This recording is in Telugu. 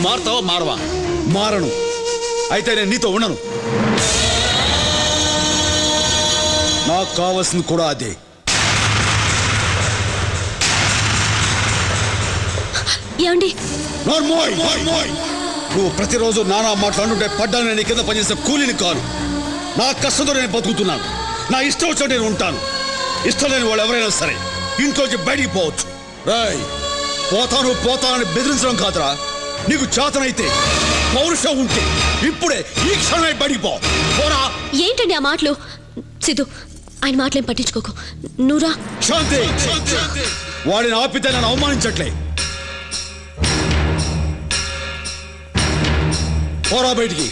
నువ్వు మారుతావా? మారవా? మారను. అయితే నేను నీతో ఉండను. నాకు కావాల్సింది కూడా అదే. ఏమండి? నువ్వు ప్రతిరోజు నానా మాట్లాడుంటే పడ్డాను నేను కింద పనిచేసే కూలీని కాను నా కష్టంతో నేను బతుకుతున్నాను. నా ఇష్టం వచ్చినట్టు నేను ఉంటాను. ఇష్టం లేని వాళ్ళు ఎవరైనా సరే ఇంట్లోంచి బయటికి పోవచ్చు. రాయ్ పోతాను పోతానని బెదిరించడం కాదురా. నీకు చేతనైతే పౌరుషం ఉంటే ఇప్పుడే ఈ క్షణమే బయటికి పో. పోరా. ఏంటండి ఆ మాటలు? సిద్ధు ఆయన మాటలేం పట్టించుకోకు. నువ్వురా శాంతి. వాడిని ఆపితే నన్ను అవమానించట్లే. పోరా బయటికి.